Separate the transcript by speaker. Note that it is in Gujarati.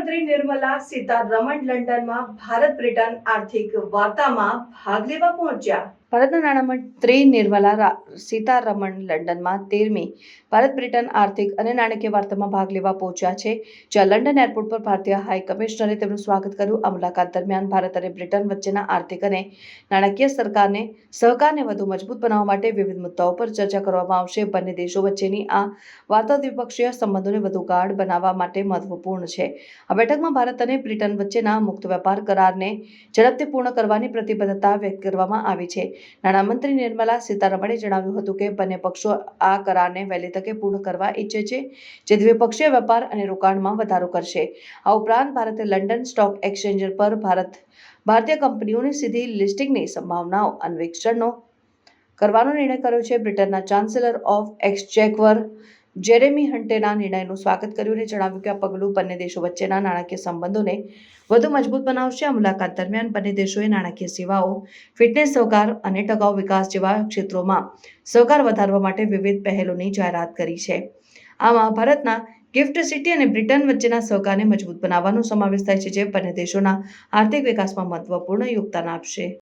Speaker 1: નિર્મલા સીતારમણ લંડનમાં ભારત બ્રિટન આર્થિક વાર્તામાં ભાગ લેવા પહોંચ્યા. ભારતના નાણામંત્રી નિર્મલા સીતારમણ લંડનમાં તેરમી. ભારત, બ્રિટન આર્થિક અને નાણાકીય વાર્તામાં ભાગ લેવા પહોંચ્યા છે, જ્યાં લંડન એરપોર્ટ પર ભારતીય હાઈ કમિશનરે તેમનું સ્વાગત કર્યું. આ મુલાકાત દરમિયાન ભારત અને બ્રિટન વચ્ચેના આર્થિક અને નાણાકીય સરકારને સહકારને વધુ મજબૂત બનાવવા માટે વિવિધ મુદ્દાઓ પર ચર્ચા કરવામાં આવશે. બંને દેશો વચ્ચેની આ વાર્તા દ્વિપક્ષીય સંબંધોને વધુ ગાઢ બનાવવા માટે મહત્વપૂર્ણ છે. આ બેઠકમાં ભારત અને બ્રિટન વચ્ચેના મુક્ત વેપાર કરારને ઝડપથી પૂર્ણ કરવાની પ્રતિબદ્ધતા વ્યક્ત કરવામાં આવી છે. નાણામંત્રી નિર્મલા સીતારમણે જણાવ્યું હતું કે બંને પક્ષો આ કરારને વહેલી તકે પૂર્ણ કરવા ઈચ્છે છે, જે દ્વિપક્ષીય વેપાર અને રોકાણમાં વધારો કરશે. આ ઉપરાંત ભારતે લંડન સ્ટોક એક્સચેન્જ પર ભારત ભારતીય કંપનીઓની સીધી લિસ્ટિંગની સંભાવનાઓ અન્વેષણનો કરવાનો નિર્ણય કર્યો છે. બ્રિટનના ચાન્સેલર ઓફ એક્સચેકવર જેરેમી હન્ટેના નિર્ણયનું સ્વાગત કર્યું અને જણાવ્યું કે આ પગલું બંને દેશો વચ્ચેના નાણાકીય સંબંધોને વધુ મજબૂત બનાવશે. આ મુલાકાત દરમિયાન બંને દેશોએ નાણાકીય સેવાઓ, ફિટનેસ સહકાર અને ટકાઉ વિકાસ જેવા ક્ષેત્રોમાં સહકાર વધારવા માટે વિવિધ પહેલોની જાહેરાત કરી છે. આમાં ભારતના ગિફ્ટ સિટી અને બ્રિટન વચ્ચેના સહકારને મજબૂત બનાવવાનો સમાવેશ થાય છે, જે બંને દેશોના આર્થિક વિકાસમાં મહત્વપૂર્ણ યોગદાન આપશે.